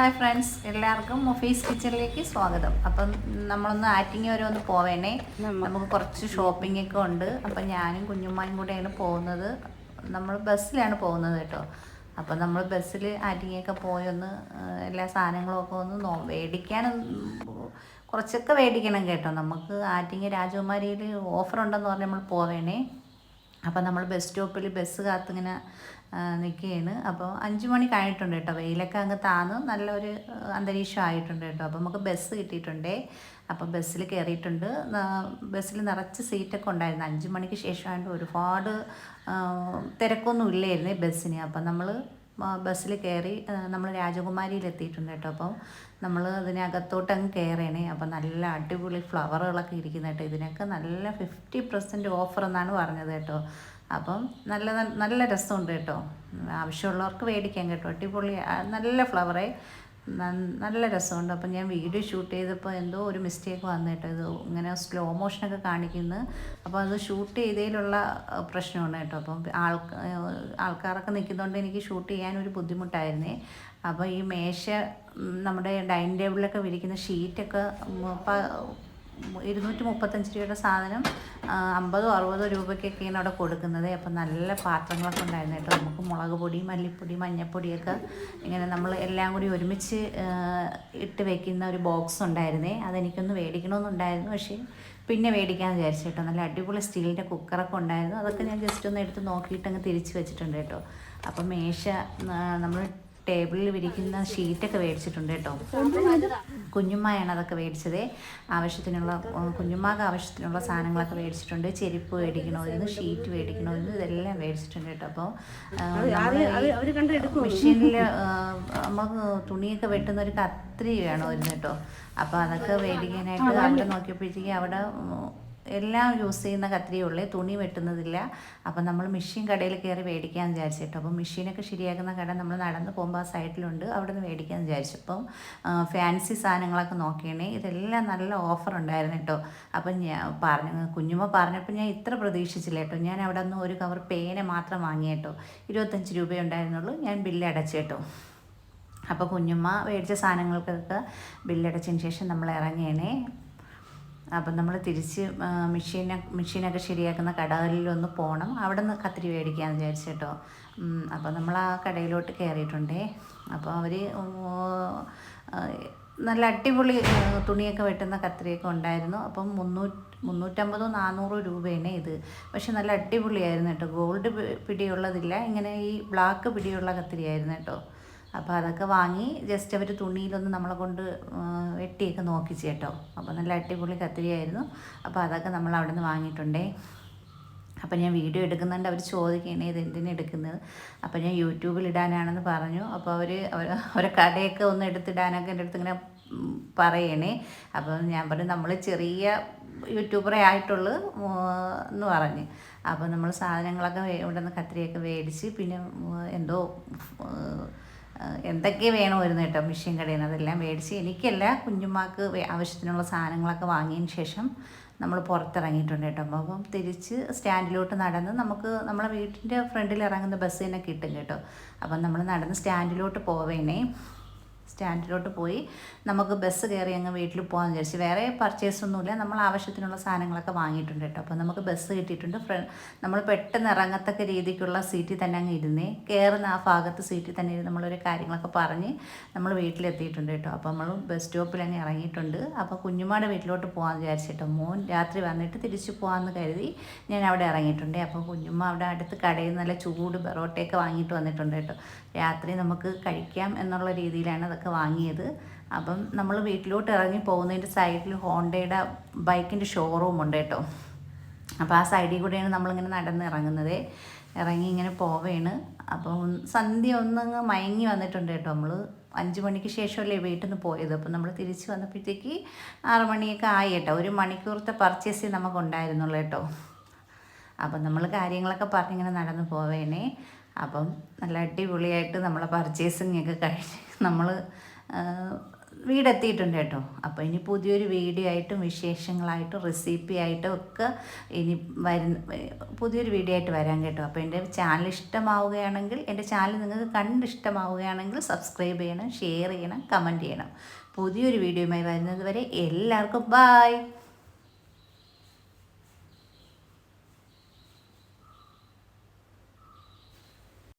Hi friends എല്ലാവർക്കും മൊഫീസ് കിച്ചണിലേക്ക് സ്വാഗതം. അപ്പം നമ്മളൊന്ന് ആറ്റിങ് വരെ ഒന്ന് പോവേണേ. നമുക്ക് കുറച്ച് ഷോപ്പിംഗ് ഒക്കെ ഉണ്ട്. അപ്പം ഞാനും കുഞ്ഞുമ്മായും കൂടെയാണ് പോകുന്നത്. നമ്മൾ ബസ്സിലാണ് പോകുന്നത് കേട്ടോ. അപ്പം നമ്മൾ ബസ്സിൽ ആറ്റിങ്ങയൊക്കെ പോയി ഒന്ന് എല്ലാ സാധനങ്ങളും ഒക്കെ ഒന്ന് നോ മേടിക്കാൻ കുറച്ചൊക്കെ മേടിക്കണം കേട്ടോ. നമുക്ക് ആറ്റിങ്ങ രാജകുമാരിയിൽ ഓഫർ ഉണ്ടെന്ന് പറഞ്ഞ് നമ്മൾ പോവേണേ. അപ്പം നമ്മൾ ബസ് സ്റ്റോപ്പിൽ ബസ് കാത്തിങ്ങനെ നിൽക്കുകയാണ് അപ്പോൾ അഞ്ച് മണി കഴിഞ്ഞിട്ടുണ്ട് കേട്ടോ. വെയിലൊക്കെ അങ്ങ് താന്ന്. നല്ലൊരു അന്തരീക്ഷം ആയിട്ടുണ്ട് കേട്ടോ. അപ്പോൾ നമുക്ക് ബസ് കിട്ടിയിട്ടുണ്ടേ. അപ്പോൾ ബസ്സിൽ കയറിയിട്ടുണ്ട് ബസ്സിൽ നിറച്ച് സീറ്റൊക്കെ ഉണ്ടായിരുന്നു. അഞ്ച് മണിക്ക് ശേഷമായിട്ട് ഒരുപാട് തിരക്കൊന്നും ഇല്ലായിരുന്നു ബസ്സിന് അപ്പം നമ്മൾ ബസ്സിൽ കയറി നമ്മൾ രാജകുമാരിയിൽ എത്തിയിട്ടുണ്ട് കേട്ടോ. അപ്പം നമ്മൾ അതിനകത്തോട്ട് അങ്ങ് കയറണേ. അപ്പം നല്ല അടിപൊളി ഫ്ലവറുകളൊക്കെ ഇരിക്കുന്ന കേട്ടോ. ഇതിനൊക്കെ നല്ല ഫിഫ്റ്റി പെർസെന്റ് ഓഫർ എന്നാണ് പറഞ്ഞത് കേട്ടോ. അപ്പം നല്ല നല്ല രസമുണ്ട് കേട്ടോ. ആവശ്യമുള്ളവർക്ക് മേടിക്കാം കേട്ടോ. അടിപൊളി നല്ല ഫ്ലവറേ. നല്ല രസമുണ്ട്. അപ്പം ഞാൻ വീഡിയോ ഷൂട്ട് ചെയ്തപ്പോൾ എന്തോ ഒരു മിസ്റ്റേക്ക് വന്നിട്ട് ഇത് ഇങ്ങനെ സ്ലോ മോഷനൊക്കെ കാണിക്കുന്നു. അപ്പോൾ അത് ഷൂട്ട് ചെയ്തതിലുള്ള പ്രശ്നമാണ് കേട്ടോ. അപ്പം ആൾ ആൾക്കാരൊക്കെ നിൽക്കുന്നതുകൊണ്ട് എനിക്ക് ഷൂട്ട് ചെയ്യാൻ ഒരു ബുദ്ധിമുട്ടായിരുന്നേ. അപ്പോൾ ഈ മേശ നമ്മുടെ ഡൈനിങ് ടേബിളിലൊക്കെ വിരിക്കുന്ന ഷീറ്റൊക്കെ ഇരുന്നൂറ്റി മുപ്പത്തഞ്ച് രൂപയുടെ സാധനം അമ്പതോ അറുപതോ രൂപയ്ക്കൊക്കെയാണ് അവിടെ കൊടുക്കുന്നത്. അപ്പം നല്ല പാത്രങ്ങളൊക്കെ ഉണ്ടായിരുന്നു കേട്ടോ. നമുക്ക് മുളക് പൊടി മല്ലിപ്പൊടി മഞ്ഞപ്പൊടിയൊക്കെ ഇങ്ങനെ നമ്മൾ എല്ലാം കൂടി ഒരുമിച്ച് ഇട്ട് വെക്കുന്ന ഒരു ബോക്സ് ഉണ്ടായിരുന്നേ. അതെനിക്കൊന്ന് മേടിക്കണമെന്നുണ്ടായിരുന്നു. പക്ഷേ പിന്നെ മേടിക്കാമെന്ന് വിചാരിച്ചു കേട്ടോ. നല്ല അടിപൊളി സ്റ്റീലിന്റെ കുക്കറൊക്കെ ഉണ്ടായിരുന്നു. അതൊക്കെ ഞാൻ ജസ്റ്റ് ഒന്ന് എടുത്ത് നോക്കിയിട്ട് അങ്ങ് തിരിച്ച് വെച്ചിട്ടുണ്ട് കേട്ടോ. അപ്പം മേശ നമ്മൾ ടേബിളിൽ വിരിക്കുന്ന ഷീറ്റൊക്കെ മേടിച്ചിട്ടുണ്ട് കേട്ടോ. കുഞ്ഞുമ്മയാണ് അതൊക്കെ മേടിച്ചത്. ആവശ്യത്തിനുള്ള കുഞ്ഞുമ്മക്ക് ആവശ്യത്തിനുള്ള സാധനങ്ങളൊക്കെ മേടിച്ചിട്ടുണ്ട്. ചെരുപ്പ് മേടിക്കണമെന്ന് ഷീറ്റ് മേടിക്കണമെന്ന് ഇതെല്ലാം മേടിച്ചിട്ടുണ്ട് കേട്ടോ. അപ്പോൾ മെഷീനിൽ നമുക്ക് തുണിയൊക്കെ വെട്ടുന്ന ഒരു കത്രി വേണമായിരുന്നു കേട്ടോ. അപ്പോൾ അതൊക്കെ മേടിക്കാനായിട്ട് അവിടെ നോക്കിയപ്പോഴത്തേക്ക് അവിടെ എല്ലാം യൂസ് ചെയ്യുന്ന കത്രിയേ ഉള്ളേ. തുണി വെട്ടുന്നതില്ല. അപ്പം നമ്മൾ മെഷീൻ കടയിൽ കയറി മേടിക്കാമെന്ന് വിചാരിച്ചിട്ടോ അപ്പം മെഷീനൊക്കെ ശരിയാക്കുന്ന കട നമ്മൾ നടന്ന് പോകുമ്പോൾ ആ സൈഡിലുണ്ട് അവിടെ നിന്ന് മേടിക്കാമെന്ന് വിചാരിച്ചു. അപ്പം ഫാൻസി സാധനങ്ങളൊക്കെ നോക്കിയണേ. ഇതെല്ലാം നല്ല ഓഫർ ഉണ്ടായിരുന്നു കേട്ടോ. അപ്പം ഞാൻ പറഞ്ഞു കുഞ്ഞുമ്മ പറഞ്ഞപ്പോൾ ഞാൻ ഇത്ര പ്രതീക്ഷിച്ചില്ല കേട്ടോ. ഞാൻ അവിടെ നിന്ന് ഒരു കവർ പേന മാത്രം വാങ്ങി കേട്ടോ. ഇരുപത്തഞ്ച് രൂപയുണ്ടായിരുന്നുള്ളൂ ഞാൻ ബില്ല് അടച്ചു കേട്ടോ. അപ്പോൾ കുഞ്ഞുമ്മ മേടിച്ച സാധനങ്ങൾക്കൊക്കെ ബില്ലടച്ചതിന് ശേഷം നമ്മൾ ഇറങ്ങിയണേ. അപ്പം നമ്മൾ തിരിച്ച് മെഷീനെ മെഷീനൊക്കെ ശരിയാക്കുന്ന കടകളിലൊന്ന് പോകണം അവിടെ നിന്ന് കത്തിരി മേടിക്കാമെന്ന് വിചാരിച്ചു കേട്ടോ. ഉം, അപ്പോൾ നമ്മൾ ആ കടയിലോട്ട് കയറിയിട്ടുണ്ടേ. അപ്പോൾ അവർ നല്ല അടിപൊളി തുണിയൊക്കെ വെട്ടുന്ന കത്തിരിയൊക്കെ ഉണ്ടായിരുന്നു. അപ്പം മുന്നൂറ്റി മുന്നൂറ്റമ്പതോ നാനൂറോ രൂപയാണ് ഇത്. പക്ഷെ നല്ല അടിപൊളിയായിരുന്നു കേട്ടോ. ഗോൾഡ് പിടിയുള്ളതില്ല. ഇങ്ങനെ ഈ ബ്ലാക്ക് പിടിയുള്ള കത്തിരിയായിരുന്നു കേട്ടോ. അപ്പോൾ അതൊക്കെ വാങ്ങി ജസ്റ്റ് അവർ തുണിയിലൊന്ന് നമ്മളെ കൊണ്ട് വെട്ടിയൊക്കെ നോക്കിച്ച് കേട്ടോ. അപ്പോൾ നല്ല അടിപൊളി കത്തിരിയായിരുന്നു അപ്പോൾ അതൊക്കെ നമ്മൾ അവിടെ നിന്ന് വാങ്ങിയിട്ടുണ്ടേ. അപ്പം ഞാൻ വീഡിയോ എടുക്കുന്നുണ്ട്. അവർ ചോദിക്കണേ ഇത് എന്തിനാണ് എടുക്കുന്നത്? അപ്പം ഞാൻ യൂട്യൂബിൽ ഇടാനാണെന്ന് പറഞ്ഞു. അപ്പോൾ അവർ അവരെ കടയൊക്കെ ഒന്ന് എടുത്തിടാനൊക്കെ എന്റെ അടുത്ത് ഇങ്ങനെ പറയണേ. അപ്പം ഞാൻ പറഞ്ഞു നമ്മൾ ചെറിയ യൂട്യൂബറെ ആയിട്ടുള്ളൂ എന്ന് പറഞ്ഞ്. അപ്പോൾ നമ്മൾ സാധനങ്ങളൊക്കെ ഇവിടെ നിന്ന് കത്തിരിയൊക്കെ മേടിച്ച് പിന്നെ എന്തോ എന്തൊക്കെ വേണമായിരുന്നു കേട്ടോ മിഷ്യൻ കടയിൽ നിന്ന് അതെല്ലാം മേടിച്ച് എനിക്കല്ല കുഞ്ഞുമാക്ക് ആവശ്യത്തിനുള്ള സാധനങ്ങളൊക്കെ വാങ്ങിയതിന് ശേഷം നമ്മൾ പുറത്തിറങ്ങിയിട്ടുണ്ട് കേട്ടോ. അപ്പം തിരിച്ച് സ്റ്റാൻഡിലോട്ട് നടന്ന് നമുക്ക് നമ്മളെ വീട്ടിന്റെ ഫ്രണ്ടിൽ ഇറങ്ങുന്ന ബസ് തന്നെ കിട്ടും കേട്ടോ. അപ്പം നമ്മൾ നടന്ന് സ്റ്റാൻഡിലോട്ട് പോവേണേ. സ്റ്റാൻഡിലോട്ട് പോയി നമുക്ക് ബസ് കയറി അങ്ങ് വീട്ടിൽ പോകാമെന്ന് വിചാരിച്ചു. വേറെ പർച്ചേസ് ഒന്നുമില്ല. നമ്മൾ ആവശ്യത്തിനുള്ള സാധനങ്ങളൊക്കെ വാങ്ങിയിട്ടുണ്ട് കേട്ടോ. അപ്പോൾ നമുക്ക് ബസ് കിട്ടിയിട്ടുണ്ട്. നമ്മൾ പെട്ടെന്ന് ഇറങ്ങത്തക്ക രീതിക്കുള്ള സീറ്റിൽ തന്നെ അങ്ങ് ഇരുന്നേ. കയറുന്ന ആ ഭാഗത്ത് സീറ്റിൽ തന്നെ ഇരുന്ന് നമ്മളൊരു കാര്യങ്ങളൊക്കെ പറഞ്ഞ് നമ്മൾ വീട്ടിലെത്തിയിട്ടുണ്ട് കേട്ടോ. അപ്പോൾ നമ്മൾ ബസ് സ്റ്റോപ്പിൽ അങ്ങ് ഇറങ്ങിയിട്ടുണ്ട്. അപ്പോൾ കുഞ്ഞുമാടെ വീട്ടിലോട്ട് പോകാമെന്ന് വിചാരിച്ചിട്ടോ മോൻ രാത്രി വന്നിട്ട് തിരിച്ചു പോകാമെന്ന് കരുതി ഞാൻ അവിടെ ഇറങ്ങിയിട്ടുണ്ട്. അപ്പോൾ കുഞ്ഞുമ്മ അവിടെ അടുത്ത് കടയിൽ നല്ല ചൂട് ബെറോട്ടയൊക്കെ വാങ്ങിയിട്ട് വന്നിട്ടുണ്ട് കേട്ടോ. രാത്രി നമുക്ക് കഴിക്കാം എന്നുള്ള രീതിയിലാണ് അതൊക്കെ വാങ്ങിയത്. അപ്പം നമ്മൾ വീട്ടിലോട്ട് ഇറങ്ങി പോകുന്നതിന്റെ സൈഡിൽ ഹോണ്ടയുടെ ബൈക്കിന്റെ ഷോറൂം ഉണ്ട് കേട്ടോ. അപ്പോൾ ആ സൈഡിൽ കൂടെയാണ് നമ്മളിങ്ങനെ നടന്ന് ഇറങ്ങുന്നത്. ഇറങ്ങി ഇങ്ങനെ പോവേണ്. അപ്പം സന്ധ്യ ഒന്നങ്ങ് മയങ്ങി വന്നിട്ടുണ്ട് കേട്ടോ നമ്മൾ അഞ്ച് മണിക്ക് ശേഷമല്ലേ വീട്ടിൽ നിന്ന് പോയത്. അപ്പം നമ്മൾ തിരിച്ച് വന്നപ്പോഴത്തേക്ക് ആറ് മണിയൊക്കെ ആയി കേട്ടോ. ഒരു മണിക്കൂറത്തെ പർച്ചേസ് നമുക്ക് ഉണ്ടായിരുന്നുള്ളൂ കേട്ടോ. അപ്പം നമ്മൾ കാര്യങ്ങളൊക്കെ പറഞ്ഞിങ്ങനെ നടന്നു പോവേണേ. അപ്പം നല്ല അടിപൊളിയായിട്ട് നമ്മളെ പർച്ചേസിങ് ഒക്കെ കഴിഞ്ഞ് നമ്മൾ വീടെത്തിയിട്ടുണ്ട് കേട്ടോ. അപ്പോൾ ഇനി പുതിയൊരു വീഡിയോ ആയിട്ടും വിശേഷങ്ങളായിട്ടും റെസിപ്പി ആയിട്ടും ഒക്കെ ഇനി വരുന്ന പുതിയൊരു വീഡിയോ ആയിട്ട് വരാൻ കേട്ടോ. അപ്പോൾ എന്റെ ചാനൽ ഇഷ്ടമാവുകയാണെങ്കിൽ എന്റെ ചാനൽ നിങ്ങൾക്ക് കണ്ട് ഇഷ്ടമാവുകയാണെങ്കിൽ സബ്സ്ക്രൈബ് ചെയ്യണം ഷെയർ ചെയ്യണം കമന്റ് ചെയ്യണം. പുതിയൊരു വീഡിയോയുമായി വരുന്നത് വരെ എല്ലാവർക്കും ബായ്